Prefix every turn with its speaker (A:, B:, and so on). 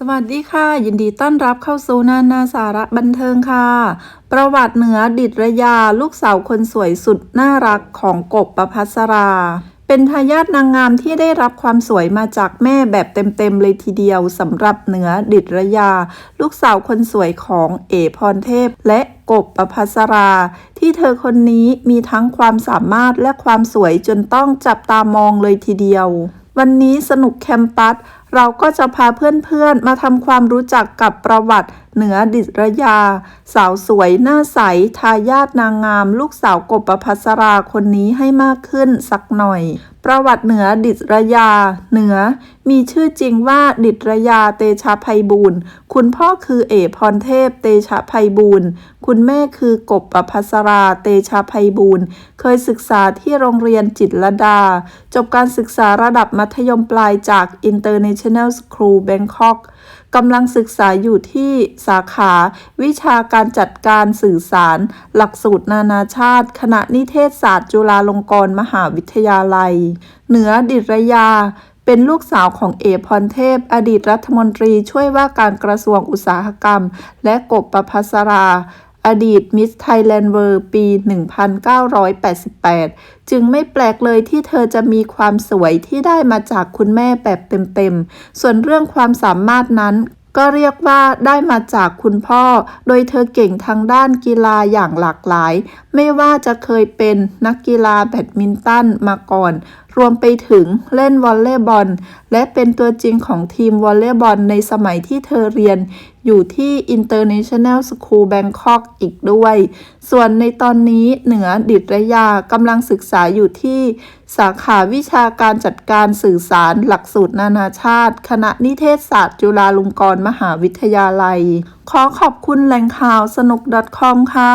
A: สวัสดีค่ะ ยินดีต้อนรับเข้าสู่นานาสาระบันเทิงค่ะ ประวัติเหนือดิตรยาลูกสาวคนสวยสุดน่ารักของกบประพัสรา เป็นทายาทนางงามที่ได้รับความสวยมาจากแม่แบบเต็มๆเลยทีเดียวสำหรับเหนือดิตรยา ลูกสาวคนสวยของเอพรเทพ และกบประพัสรา ที่เธอคนนี้มีทั้งความสามารถและความสวยจนต้องจับตามองเลยทีเดียววันนี้สนุกแคมปัส เราก็จะพาเพื่อนๆ มาทำความรู้จักกับประวัติเหนือดิษรยา สาวสวยหน้าใส ทายาทนางงาม ลูกสาวกบประพัสราคนนี้ให้มากขึ้นสักหน่อย ประวัติเหนือดิษรยาเหนือ มีชื่อจริงว่าดิษรยาเตชะไพบูลย์คุณพ่อคือเอพรเทพเตชะไพบูลย์คุณแม่คือกบประพัสราเตชะไพบูลย์เคยศึกษาที่โรงเรียนจิตรดา จบการศึกษาระดับมัธยมปลายจาก International School Bangkok กำลังศึกษาอยู่ที่สาขา วิชาการจัดการสื่อสาร หลักสูตรนานาชาติ คณะนิเทศศาสตร์จุฬาลงกรณ์มหาวิทยาลัย เหนือดิรยาเป็นลูกสาวของเอพรเทพ อดีตรัฐมนตรีช่วยว่าการกระทรวงอุตสาหกรรม และกบประพัสรา อดีตมิสไทยแลนด์เวิร์ปี 1988 จึงไม่แปลกเลยที่เธอจะมีความสวยที่ได้มาจากคุณแม่แบบเต็มๆ ส่วนเรื่องความสามารถนั้นก็เรียกว่าได้มาจากคุณพ่อ โดยเธอเก่งทางด้านกีฬาอย่างหลากหลาย ไม่ว่าจะเคยเป็นนักกีฬาแบดมินตันมาก่อน รวมไปถึงเล่นวอลเลย์บอล และเป็นตัวจริงของทีมวอลเลย์บอลในสมัยที่เธอเรียน อยู่ที่ International School Bangkok อีกด้วย ส่วนในตอนนี้เหนือดิตรยากำลังศึกษาอยู่ที่ สาขาวิชาการจัดการสื่อสารหลักสูตรนานาชาติ คณะนิเทศศาสตร์จุฬาลงกรณ์มหาวิทยาลัย ขอขอบคุณแหล่งข่าวสนุก .com ค่ะ